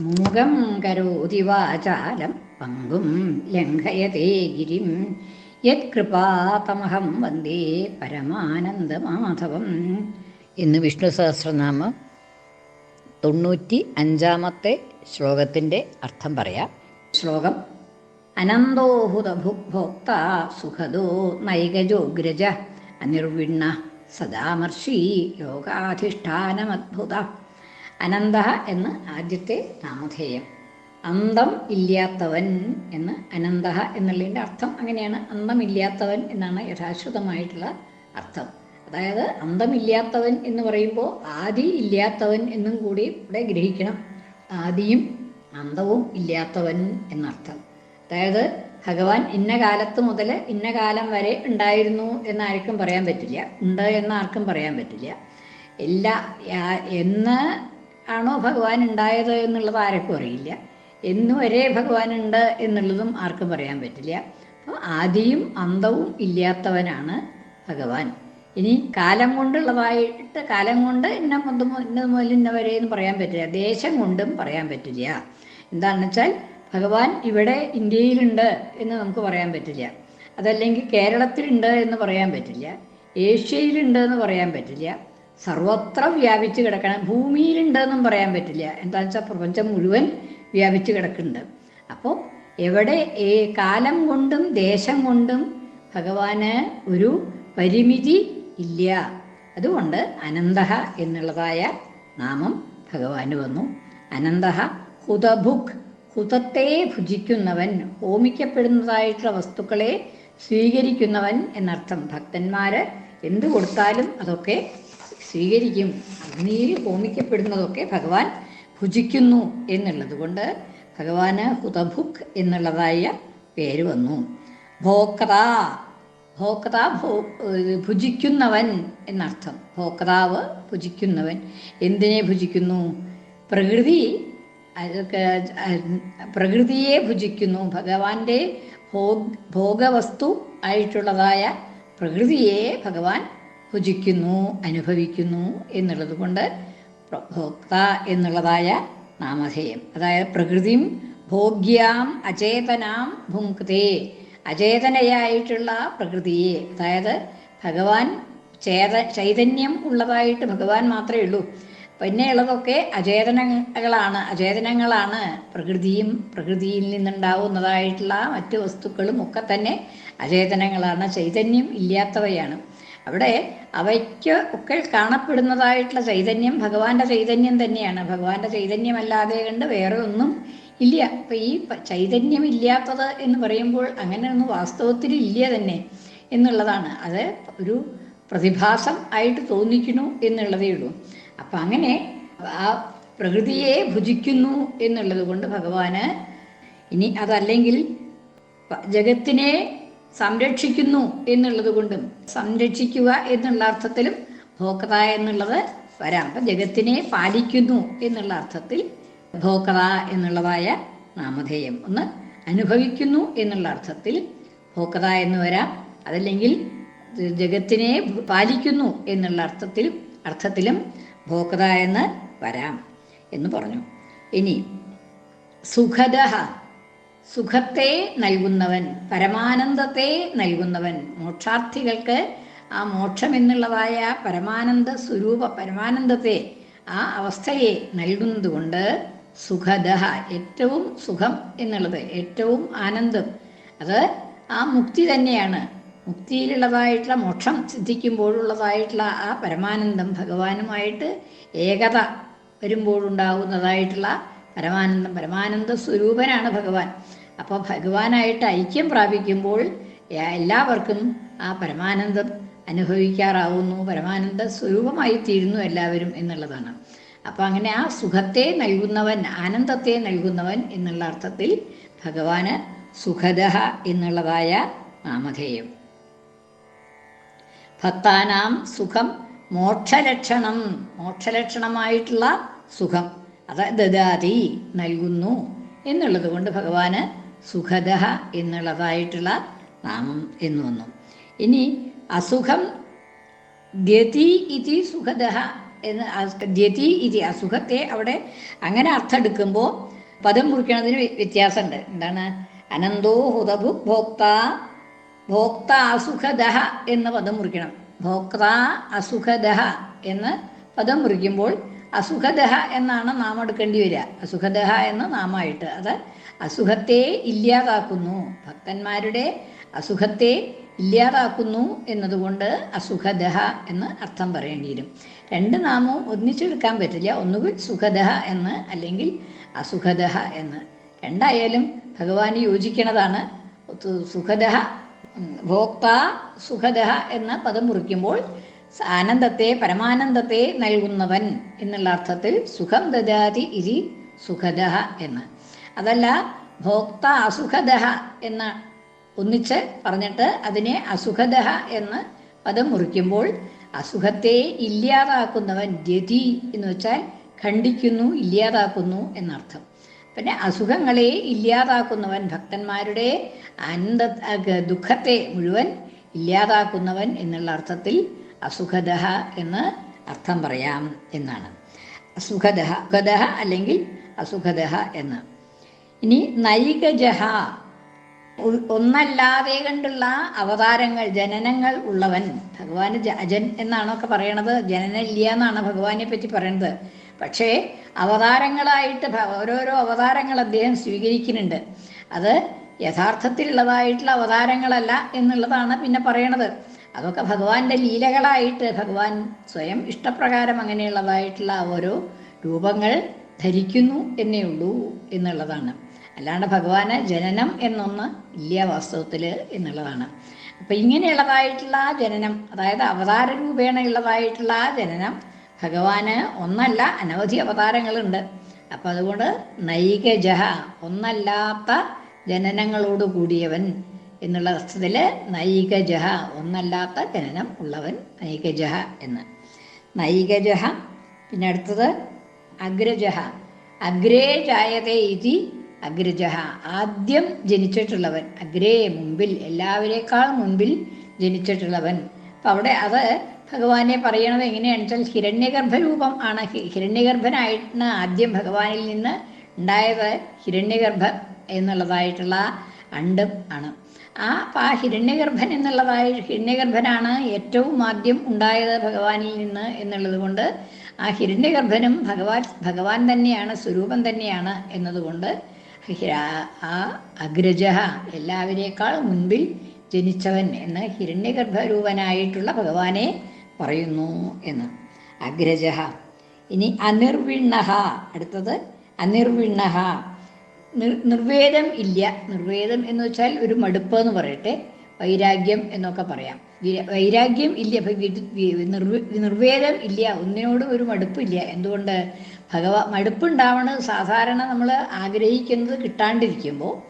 മൂകം കരോതി വാചാലം പങ്കും ലംഘയതേ ഗിരിം. യത്കൃപാതമഹം വന്ദേ പരമാനന്ദമാധവം. ഇന്ന് വിഷ്ണു സഹസ്രനാമം തൊണ്ണൂറ്റി അഞ്ചാമത്തെ ശ്ലോകത്തിന്റെ അർത്ഥം പറയാം. ശ്ലോകം അനന്തോഹുതഭുഭോക്ത സുഖദോ നൈകജോഗ്രജ അനിർവിണ്ണ സദാമർഷി യോഗാധിഷ്ഠാനമദ്ഭുത. അനന്ത എന്ന് ആദ്യത്തെ നാമധേയം. അന്തം ഇല്ലാത്തവൻ എന്ന് അനന്ത എന്നുള്ളതിന്റെ അർത്ഥം അങ്ങനെയാണ്. അന്തമില്ലാത്തവൻ എന്നാണ് യഥാശ്രുതമായിട്ടുള്ള അർത്ഥം. അതായത് അന്തമില്ലാത്തവൻ എന്ന് പറയുമ്പോൾ ആദി ഇല്ലാത്തവൻ എന്നും കൂടി ഇവിടെ ഗ്രഹിക്കണം. ആദിയും അന്തവും ഇല്ലാത്തവൻ എന്നർത്ഥം. അതായത് ഭഗവാൻ ഇന്ന കാലത്ത് മുതൽ ഇന്ന കാലം വരെ ഉണ്ടായിരുന്നു എന്നാർക്കും പറയാൻ പറ്റില്ല. ഉണ്ട് എന്ന് ആർക്കും പറയാൻ പറ്റില്ല. എല്ലാ എന്ന് ആണോ ഭഗവാൻ ഉണ്ടായത് എന്നുള്ളത് ആർക്കും അറിയില്ല. എന്നും ഒരേ ഭഗവാൻ ഉണ്ട് എന്നുള്ളതും ആർക്കും പറയാൻ പറ്റില്ല. അപ്പോൾ ആദിയും അന്തവും ഇല്ലാത്തവനാണ് ഭഗവാൻ. ഇനി കാലം കൊണ്ടുള്ളതായിട്ട് കാലം കൊണ്ട് ഇന്ന മുതൽ ഇന്ന മുതൽ ഇന്ന വരെ എന്ന് പറയാൻ പറ്റില്ല. ദേശം കൊണ്ടും പറയാൻ പറ്റില്ല. എന്താണെന്ന് വെച്ചാൽ ഭഗവാൻ ഇവിടെ ഇന്ത്യയിലുണ്ട് എന്ന് നമുക്ക് പറയാൻ പറ്റില്ല. അതല്ലെങ്കിൽ കേരളത്തിലുണ്ട് എന്ന് പറയാൻ പറ്റില്ല. ഏഷ്യയിലുണ്ട് എന്ന് പറയാൻ പറ്റില്ല. സർവത്ര വ്യാപിച്ച് കിടക്കണം. ഭൂമിയിലുണ്ടെന്നും പറയാൻ പറ്റില്ല. എന്താണെന്ന് വെച്ചാൽ പ്രപഞ്ചം മുഴുവൻ വ്യാപിച്ച് കിടക്കുന്നുണ്ട്. അപ്പോൾ എവിടെ ഏ കാലം കൊണ്ടും ദേശം കൊണ്ടും ഭഗവാന് ഒരു പരിമിതി ഇല്ല. അതുകൊണ്ട് അനന്തഹ എന്നുള്ളതായ നാമം ഭഗവാന് വന്നു. അനന്തഹ ഹുതഭുക് ഹുതത്തെ ഭുജിക്കുന്നവൻ ഹോമിക്കപ്പെടുന്നതായിട്ടുള്ള വസ്തുക്കളെ സ്വീകരിക്കുന്നവൻ എന്നർത്ഥം. ഭക്തന്മാര് എന്തു കൊടുത്താലും അതൊക്കെ സ്വീകരിക്കും. അഗ്നിയിൽ ഹോമിക്കപ്പെടുന്നതൊക്കെ ഭഗവാൻ ഭുജിക്കുന്നു എന്നുള്ളത് കൊണ്ട് ഭഗവാന് ഹുതഭുക് എന്നുള്ളതായ പേര് വന്നു. ഭോക്ത ഭോക്ത ഭുജിക്കുന്നവൻ എന്നർത്ഥം. ഭോക്താവ് ഭുജിക്കുന്നവൻ എന്തിനെ ഭുജിക്കുന്നു? പ്രകൃതി പ്രകൃതിയെ ഭുജിക്കുന്നു. ഭഗവാന്റെ ഭോഗ് ഭോഗവസ്തു ആയിട്ടുള്ളതായ പ്രകൃതിയെ ഭഗവാൻ ഭുജിക്കുന്നു അനുഭവിക്കുന്നു എന്നുള്ളത് കൊണ്ട് ഭോക്ത എന്നുള്ളതായ നാമധേയം. അതായത് പ്രകൃതിയും ഭോഗ്യാം അചേതനാം ഭുങ്ക്തേ അചേതനയായിട്ടുള്ള പ്രകൃതിയെ അതായത് ഭഗവാൻ ചേത ചൈതന്യം ഉള്ളതായിട്ട് ഭഗവാൻ മാത്രമേ ഉള്ളൂ. പിന്നെയുള്ളതൊക്കെ അചേതനങ്ങളാണ്. അചേതനങ്ങളാണ് പ്രകൃതിയും പ്രകൃതിയിൽ നിന്നുണ്ടാവുന്നതായിട്ടുള്ള മറ്റു വസ്തുക്കളും ഒക്കെ തന്നെ അചേതനങ്ങളാണ്. ചൈതന്യം ഇല്ലാത്തവയാണ്. അവിടെ അവയ്ക്ക് ഒക്കെ കാണപ്പെടുന്നതായിട്ടുള്ള ചൈതന്യം ഭഗവാന്റെ ചൈതന്യം തന്നെയാണ്. ഭഗവാന്റെ ചൈതന്യമല്ലാതെ കണ്ട് വേറെ ഒന്നും ഇല്ല. അപ്പൊ ഈ ചൈതന്യം ഇല്ലാത്തത് എന്ന് പറയുമ്പോൾ അങ്ങനെ ഒന്നും വാസ്തവത്തിൽ ഇല്ല തന്നെ എന്നുള്ളതാണ്. അത് ഒരു പ്രതിഭാസം ആയിട്ട് തോന്നിക്കുന്നു എന്നുള്ളതേ ഉള്ളൂ. അപ്പം അങ്ങനെ ആ പ്രകൃതിയെ ഭുജിക്കുന്നു എന്നുള്ളത് കൊണ്ട് ഭഗവാന് ഇനി അതല്ലെങ്കിൽ ജഗത്തിനെ സംരക്ഷിക്കുന്നു എന്നുള്ളത് കൊണ്ടും സംരക്ഷിക്കുക എന്നുള്ള അർത്ഥത്തിലും ഭോക്ത എന്നുള്ളത് വരാം. അപ്പം ജഗത്തിനെ പാലിക്കുന്നു എന്നുള്ള അർത്ഥത്തിൽ ഭോക്ത എന്നുള്ളതായ നാമധേയം ഒന്ന് അനുഭവിക്കുന്നു എന്നുള്ള അർത്ഥത്തിൽ ഭോക്ത എന്ന് വരാം. അതല്ലെങ്കിൽ ജഗത്തിനെ പാലിക്കുന്നു എന്നുള്ള അർത്ഥത്തിൽ അർത്ഥത്തിലും ഭോക്ത എന്ന് വരാം എന്ന് പറഞ്ഞു. ഇനി സുഖദ സുഖത്തെ നൽകുന്നവൻ പരമാനന്ദത്തെ നൽകുന്നവൻ. മോക്ഷാർത്ഥികൾക്ക് ആ മോക്ഷം എന്നുള്ളതായ പരമാനന്ദ സ്വരൂപ പരമാനന്ദത്തെ ആ അവസ്ഥയെ നൽകുന്നതുകൊണ്ട് സുഖദ ഏറ്റവും സുഖം എന്നുള്ളത് ഏറ്റവും ആനന്ദം. അത് ആ മുക്തി തന്നെയാണ്. മുക്തിയിലുള്ളതായിട്ടുള്ള മോക്ഷം സിദ്ധിക്കുമ്പോഴുള്ളതായിട്ടുള്ള ആ പരമാനന്ദം ഭഗവാനുമായിട്ട് ഏകത വരുമ്പോഴുണ്ടാകുന്നതായിട്ടുള്ള പരമാനന്ദം പരമാനന്ദ സ്വരൂപനാണ് ഭഗവാൻ. അപ്പോൾ ഭഗവാനായിട്ട് ഐക്യം പ്രാപിക്കുമ്പോൾ എല്ലാവർക്കും ആ പരമാനന്ദം അനുഭവിക്കാറാവുന്നു പരമാനന്ദ സ്വരൂപമായി തീരുന്നു എല്ലാവരും എന്നുള്ളതാണ്. അപ്പോൾ അങ്ങനെ ആ സുഖത്തെ നൽകുന്നവൻ ആനന്ദത്തെ നൽകുന്നവൻ എന്നുള്ള അർത്ഥത്തിൽ ഭഗവാന് സുഖദ എന്നുള്ളതായ നാമധേയം. ഭക്താനാം സുഖം മോക്ഷലക്ഷണം മോക്ഷലക്ഷണമായിട്ടുള്ള സുഖം. അത് ദദാതി നൽകുന്നു എന്നുള്ളത് കൊണ്ട് ഭഗവാന് സുഖദ എന്നുള്ളതായിട്ടുള്ള നാമം എന്ന് വന്നു. ഇനി അസുഖം ഗതി ഇതി സുഖദ എന്ന് ഗതി ഇതി അസുഖത്തെ അവിടെ അങ്ങനെ അർത്ഥം എടുക്കുമ്പോൾ പദം മുറിക്കണതിന് വ്യ- വ്യത്യാസമുണ്ട്. എന്താണ്? അനന്തോ ഹുതഭു ഭോക്ത ഭോക്ത അസുഖദ എന്ന പദം മുറിക്കണം. ഭോക്ത അസുഖദ എന്ന് പദം മുറിക്കുമ്പോൾ അസുഖദഹ എന്നാണ് നാമം എടുക്കേണ്ടി വരിക. അസുഖദഹ എന്ന നാമമായിട്ട് അത് അസുഖത്തെ ഇല്ലാതാക്കുന്നു. ഭക്തന്മാരുടെ അസുഖത്തെ ഇല്ലാതാക്കുന്നു എന്നതുകൊണ്ട് അസുഖദഹ എന്ന് അർത്ഥം പറയേണ്ടി വരും. രണ്ട് നാമവും ഒന്നിച്ചെടുക്കാൻ പറ്റില്ല. ഒന്നുകിൽ സുഖദഹ എന്ന് അല്ലെങ്കിൽ അസുഖദഹ എന്ന്. രണ്ടായാലും ഭഗവാന് യോജിക്കണതാണ്. സുഖദഹ ഭോക്ത സുഖദഹ എന്ന പദം മുറിക്കുമ്പോൾ ആനന്ദത്തെ പരമാനന്ദത്തെ നൽകുന്നവൻ എന്നുള്ള അർത്ഥത്തിൽ സുഖം ദദാതി ഇരി സുഖദ എന്ന്. അതല്ല ഭോക്ത അസുഖദ എന്ന ഒന്നിച്ച് പറഞ്ഞിട്ട് അതിനെ അസുഖദ എന്ന് പദം മുറിക്കുമ്പോൾ അസുഖത്തെ ഇല്ലാതാക്കുന്നവൻ രതി എന്ന് വെച്ചാൽ ഖണ്ഡിക്കുന്നു ഇല്ലാതാക്കുന്നു എന്നർത്ഥം. പിന്നെ അസുഖങ്ങളെ ഇല്ലാതാക്കുന്നവൻ ഭക്തന്മാരുടെ ആനന്ദ ദുഃഖത്തെ മുഴുവൻ ഇല്ലാതാക്കുന്നവൻ എന്നുള്ള അർത്ഥത്തിൽ അസുഖദഹ എന്ന് അർത്ഥം പറയാം എന്നാണ്. അസുഖദഹ സുഖദഹ അല്ലെങ്കിൽ അസുഖദഹ എന്ന്. ഇനി നൈകജഹ ഒന്നല്ലാതെ കണ്ടുള്ള അവതാരങ്ങൾ ജനനങ്ങൾ ഉള്ളവൻ ഭഗവാന് ജ- അജൻ എന്നാണൊക്കെ പറയണത്? ജനനം ഇല്ല എന്നാണ് ഭഗവാനെ പറ്റി പറയണത്. പക്ഷേ അവതാരങ്ങളായിട്ട് ഓരോരോ അവതാരങ്ങൾ അദ്ദേഹം സ്വീകരിക്കുന്നുണ്ട്. അത് യഥാർത്ഥത്തിലുള്ളതായിട്ടുള്ള അവതാരങ്ങളല്ല എന്നുള്ളതാണ് പിന്നെ പറയണത്. അതൊക്കെ ഭഗവാന്റെ ലീലകളായിട്ട് ഭഗവാൻ സ്വയം ഇഷ്ടപ്രകാരം അങ്ങനെയുള്ളതായിട്ടുള്ള ഓരോ രൂപങ്ങൾ ധരിക്കുന്നു എന്നേ ഉള്ളൂ എന്നുള്ളതാണ്. അല്ലാണ്ട് ഭഗവാന് ജനനം എന്നൊന്ന് ഇല്ല വാസ്തവത്തിൽ എന്നുള്ളതാണ്. അപ്പം ഇങ്ങനെയുള്ളതായിട്ടുള്ള ജനനം അതായത് അവതാര രൂപേണ ഉള്ളതായിട്ടുള്ള ജനനം ഭഗവാന് ഒന്നല്ല അനവധി അവതാരങ്ങളുണ്ട്. അപ്പം അതുകൊണ്ട് നൈകജഹ ഒന്നല്ലാത്ത ജനനങ്ങളോട് കൂടിയവൻ എന്നുള്ള വസ്തുതയിൽ നൈകജഹ ഒന്നല്ലാത്ത ജനനം ഉള്ളവൻ നൈകജഹ എന്ന്. നൈകജഹ പിന്നെ അടുത്തത് അഗ്രജഹ. അഗ്രേ ജായതേ ഇതി അഗ്രജഹ. ആദ്യം ജനിച്ചിട്ടുള്ളവൻ അഗ്രേ മുമ്പിൽ എല്ലാവരേക്കാൾ മുൻപിൽ ജനിച്ചിട്ടുള്ളവൻ. അപ്പം അവിടെ അത് ഭഗവാനെ പറയണത് എങ്ങനെയാണെന്ന് വെച്ചാൽ ഹിരണ്യഗർഭരൂപം ആണ്. ഹിരണ്യഗർഭനായിട്ടാണ് ആദ്യം ഭഗവാനിൽ നിന്ന് ഉണ്ടായത് ഹിരണ്യഗർഭ എന്നുള്ളതായിട്ടുള്ള അണ്ടം ആണ് ആ പാ ഹിരണ്യഗർഭൻ എന്നുള്ളതായ ഹിരണ്യഗർഭനാണ് ഏറ്റവും ആദ്യം ഉണ്ടായത് ഭഗവാനിൽ നിന്ന് എന്നുള്ളത് കൊണ്ട് ആ ഹിരണ്യഗർഭനും ഭഗവാൻ ഭഗവാൻ തന്നെയാണ് സ്വരൂപം തന്നെയാണ് എന്നതുകൊണ്ട് ആ അഗ്രജ എല്ലാവരേക്കാൾ മുൻപിൽ ജനിച്ചവൻ എന്ന് ഹിരണ്യഗർഭരൂപനായിട്ടുള്ള ഭഗവാനെ പറയുന്നു എന്ന്. അഗ്രജ. ഇനി അനിർവിണ്ണഹ അടുത്തത് അനിർവിണ്ണഹ നിർ നിർവേദം ഇല്ല. നിർവേദം എന്ന് വെച്ചാൽ ഒരു മടുപ്പ് എന്ന് പറയട്ടെ. വൈരാഗ്യം എന്നൊക്കെ പറയാം. വൈരാഗ്യം ഇല്ല. നിർവേദം ഇല്ല. ഒന്നിനോടും ഒരു മടുപ്പില്ല എന്തുകൊണ്ട്? ഭഗവാ മടുപ്പുണ്ടാവണത് സാധാരണ നമ്മൾ ആഗ്രഹിക്കുന്നത് കിട്ടാണ്ടിരിക്കുമ്പോൾ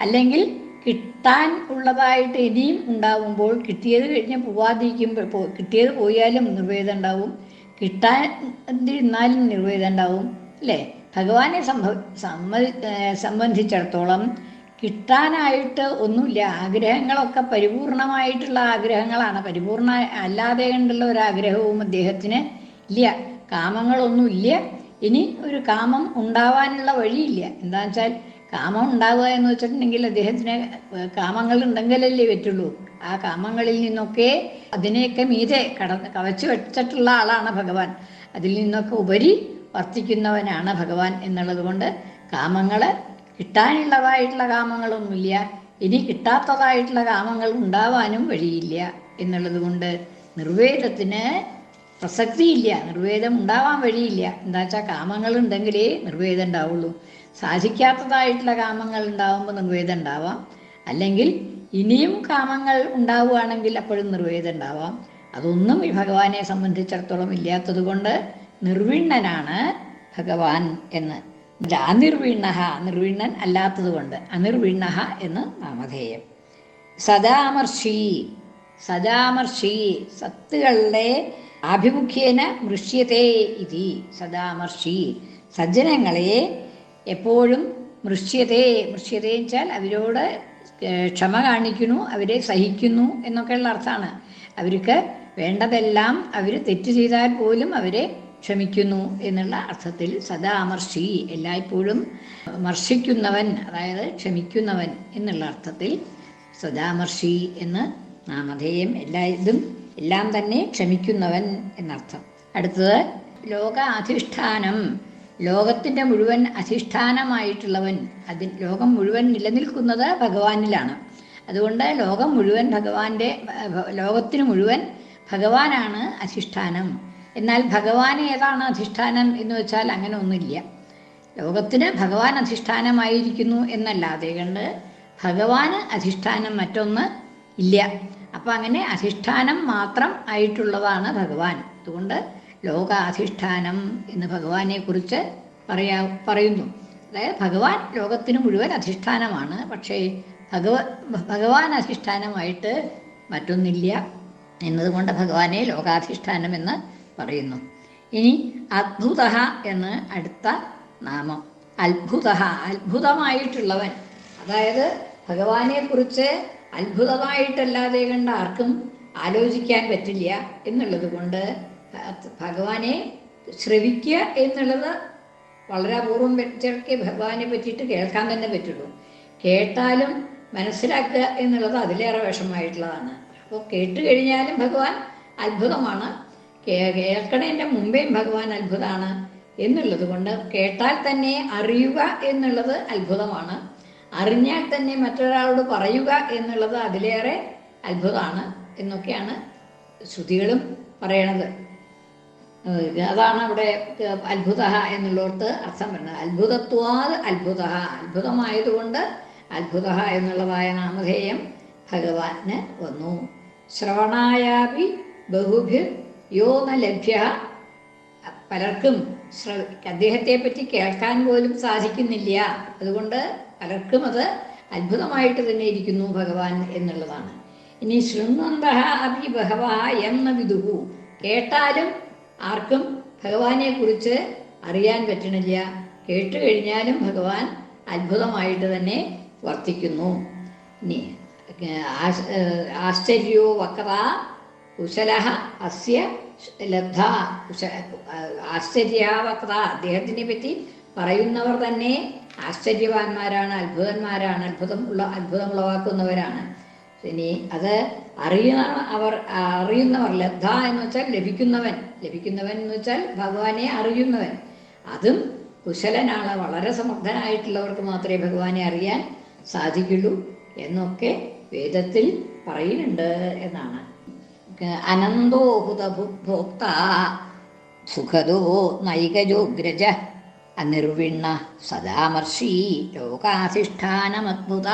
അല്ലെങ്കിൽ കിട്ടാൻ ഉള്ളതായിട്ട് ഇനിയും ഉണ്ടാവുമ്പോൾ കിട്ടിയത് കഴിഞ്ഞ് പോവാതിരിക്കുമ്പോൾ കിട്ടിയത് പോയാലും നിർവേദം ഉണ്ടാവും. കിട്ടാൻ ഇരുന്നാലും നിർവേദം ഉണ്ടാവും. അല്ലേ? ഭഗവാനെ സംഭവ സമ്മതി സംബന്ധിച്ചിടത്തോളം കിട്ടാനായിട്ട് ഒന്നുമില്ല. ആഗ്രഹങ്ങളൊക്കെ പരിപൂർണമായിട്ടുള്ള ആഗ്രഹങ്ങളാണ്. പരിപൂർണ അല്ലാതെ കണ്ടുള്ള ഒരു ആഗ്രഹവും അദ്ദേഹത്തിന് ഇല്ല. കാമങ്ങളൊന്നും ഇല്ല. ഇനി ഒരു കാമം ഉണ്ടാവാനുള്ള വഴിയില്ല. എന്താ വെച്ചാൽ കാമം ഉണ്ടാവുക എന്ന് വെച്ചിട്ടുണ്ടെങ്കിൽ അദ്ദേഹത്തിന് കാമങ്ങൾ ഉണ്ടെങ്കിലല്ലേ പറ്റുള്ളൂ. ആ കാമങ്ങളിൽ നിന്നൊക്കെ അതിനെയൊക്കെ മീതെ കടന്ന് കവച്ചു വെച്ചിട്ടുള്ള ആളാണ് ഭഗവാൻ. അതിൽ നിന്നൊക്കെ ഉപരി വർത്തിക്കുന്നവനാണ് ഭഗവാൻ എന്നുള്ളതുകൊണ്ട് കാമങ്ങൾ കിട്ടാനുള്ളതായിട്ടുള്ള കാമങ്ങളൊന്നുമില്ല. ഇനി കിട്ടാത്തതായിട്ടുള്ള കാമങ്ങൾ ഉണ്ടാവാനും വഴിയില്ല എന്നുള്ളതുകൊണ്ട് നിർവേദത്തിന് പ്രസക്തിയില്ല. നിർവേദം ഉണ്ടാവാൻ വഴിയില്ല. എന്താ വെച്ചാൽ കാമങ്ങൾ ഉണ്ടെങ്കിലേ നിർവേദം ഉണ്ടാവുള്ളൂ. സാധിക്കാത്തതായിട്ടുള്ള കാമങ്ങൾ ഉണ്ടാവുമ്പോൾ നിർവേദം ഉണ്ടാവാം. അല്ലെങ്കിൽ ഇനിയും കാമങ്ങൾ ഉണ്ടാവുകയാണെങ്കിൽ അപ്പോഴും നിർവേദം ഉണ്ടാവാം. അതൊന്നും ഈ ഭഗവാനെ സംബന്ധിച്ചിടത്തോളം ഇല്ലാത്തത് കൊണ്ട് നിർവിണ്ണനാണ് ഭഗവാൻ എന്ന്. അനിർവിണ്ണ നിർവിണ്ണൻ അല്ലാത്തത് കൊണ്ട് അനിർവിണ്ണ എന്ന് നാമധേയം. സദാമർഷി സദാമർഷി സത്തുകളുടെ ആഭിമുഖ്യേന മൃഷ്യത്തെ ഇതി. സദാമർഷി സജ്ജനങ്ങളെ എപ്പോഴും മൃഷ്യത്തെ എന്ന് വെച്ചാൽ അവരോട് ക്ഷമ കാണിക്കുന്നു അവരെ സഹിക്കുന്നു എന്നൊക്കെയുള്ള അർത്ഥമാണ്. അവർക്ക് വേണ്ടതെല്ലാം അവർ തെറ്റ് ചെയ്താൽ പോലും അവരെ ക്ഷമിക്കുന്നു എന്നുള്ള അർത്ഥത്തിൽ സദാമർഷി എല്ലായ്പ്പോഴും മർഷിക്കുന്നവൻ അതായത് ക്ഷമിക്കുന്നവൻ എന്നുള്ള അർത്ഥത്തിൽ സദാമർഷി എന്ന് നാമധേയം എല്ലാ ഇതും എല്ലാം തന്നെ ക്ഷമിക്കുന്നവൻ എന്നർത്ഥം. അടുത്തത് ലോക അധിഷ്ഠാനം. ലോകത്തിന്റെ മുഴുവൻ അധിഷ്ഠാനമായിട്ടുള്ളവൻ അതിൽ ലോകം മുഴുവൻ നിലനിൽക്കുന്നത് ഭഗവാനിലാണ്. അതുകൊണ്ട് ലോകം മുഴുവൻ ഭഗവാന്റെ ലോകത്തിന് മുഴുവൻ ഭഗവാനാണ് അധിഷ്ഠാനം. എന്നാൽ ഭഗവാൻ ഏതാണ് അധിഷ്ഠാനം എന്ന് വെച്ചാൽ അങ്ങനെ ഒന്നുമില്ല. ലോകത്തിന് ഭഗവാൻ അധിഷ്ഠാനമായിരിക്കുന്നു എന്നല്ലാതെ കണ്ട് ഭഗവാന് അധിഷ്ഠാനം മറ്റൊന്ന് ഇല്ല. അപ്പം അങ്ങനെ അധിഷ്ഠാനം മാത്രം ആയിട്ടുള്ളതാണ് ഭഗവാൻ. അതുകൊണ്ട് ലോകാധിഷ്ഠാനം എന്ന് ഭഗവാനെ കുറിച്ച് പറയാ പറയുന്നു. അതായത് ഭഗവാൻ ലോകത്തിന് മുഴുവൻ അധിഷ്ഠാനമാണ്. പക്ഷേ ഭഗവ ഭഗവാൻ അധിഷ്ഠാനമായിട്ട് മറ്റൊന്നില്ല. എന്നതുകൊണ്ട് ഭഗവാനെ ലോകാധിഷ്ഠാനം എന്ന് പറയുന്നു. ഇനി അദ്ഭുത എന്ന് അടുത്ത നാമം. അത്ഭുത അത്ഭുതമായിട്ടുള്ളവൻ. അതായത് ഭഗവാനെ കുറിച്ച് അത്ഭുതമായിട്ടല്ലാതെ കണ്ട ആർക്കും ആലോചിക്കാൻ പറ്റില്ല എന്നുള്ളത് കൊണ്ട് ഭഗവാനെ ശ്രവിക്കുക എന്നുള്ളത് വളരെ അപൂർവം വ്യക്തികൾക്ക് ഭഗവാനെ പറ്റിയിട്ട് കേൾക്കാൻ തന്നെ പറ്റുള്ളൂ. കേട്ടാലും മനസ്സിലാക്കുക എന്നുള്ളത് അതിലേറെ വിഷമമായിട്ടുള്ളതാണ്. അപ്പോൾ കേട്ട് കഴിഞ്ഞാലും ഭഗവാൻ അത്ഭുതമാണ്. കേ- കേൾക്കണതിന്റെ മുമ്പേയും ഭഗവാൻ അത്ഭുതമാണ് എന്നുള്ളത് കൊണ്ട് കേട്ടാൽ തന്നെ അറിയുക എന്നുള്ളത് അത്ഭുതമാണ്. അറിഞ്ഞാൽ തന്നെ മറ്റൊരാളോട് പറയുക എന്നുള്ളത് അതിലേറെ അത്ഭുതമാണ് എന്നൊക്കെയാണ് ശ്രുതികളും പറയണത്. അതാണ് അവിടെ അത്ഭുത എന്നുള്ളവർക്ക് അർത്ഥം വരുന്നത്. അത്ഭുതത്വാത് അത്ഭുത അത്ഭുതമായതുകൊണ്ട് അത്ഭുത എന്നുള്ളതായ നാമധേയം ഭഗവാന് വന്നു. ശ്രവണായാപി ബഹുഭിർ യോ ന ലഭ്യ പലർക്കും അദ്ദേഹത്തെ പറ്റി കേൾക്കാൻ പോലും സാധിക്കുന്നില്ല. അതുകൊണ്ട് പലർക്കും അത് അത്ഭുതമായിട്ട് തന്നെ ഇരിക്കുന്നു ഭഗവാൻ എന്നുള്ളതാണ്. ഇനി ശൃണ്വന്ത അഭി ബഹവ എന്ന വിദുഹു. കേട്ടാലും ആർക്കും ഭഗവാനെ കുറിച്ച് അറിയാൻ പറ്റണില്ല. കേട്ടു കഴിഞ്ഞാലും ഭഗവാൻ അത്ഭുതമായിട്ട് തന്നെ വർത്തിക്കുന്നു. ഇനി ആശ്- ആശ്ചര്യോ വക്ര കുശല അസ്യ ലബ്ധ കുശ ആശ്ചര്യാവക്ത. അദ്ദേഹത്തിനെ പറ്റി പറയുന്നവർ തന്നെ ആശ്ചര്യവാന്മാരാണ് അത്ഭുതന്മാരാണ് അത്ഭുതം ഉള്ള അത്ഭുതം ഉളവാക്കുന്നവരാണ്. ഇനി അത് അറിയുന്ന അവർ അറിയുന്നവർ ലബ്ധ എന്ന് വെച്ചാൽ ലഭിക്കുന്നവൻ. ലഭിക്കുന്നവൻ എന്ന് വെച്ചാൽ ഭഗവാനെ അറിയുന്നവൻ. അതും കുശലനാണ് വളരെ സമർത്ഥനായിട്ടുള്ളവർക്ക് മാത്രമേ ഭഗവാനെ അറിയാൻ സാധിക്കുള്ളൂ എന്നൊക്കെ വേദത്തിൽ പറയുന്നുണ്ട് എന്നാണ്. അനന്തോഹുതഭോക്ത സുഖദോ നൈകജോഗ്രജ അനിർവിണ്ണ സദാമർഷി ലോകാധിഷ്ഠാനമദ്ഭുത.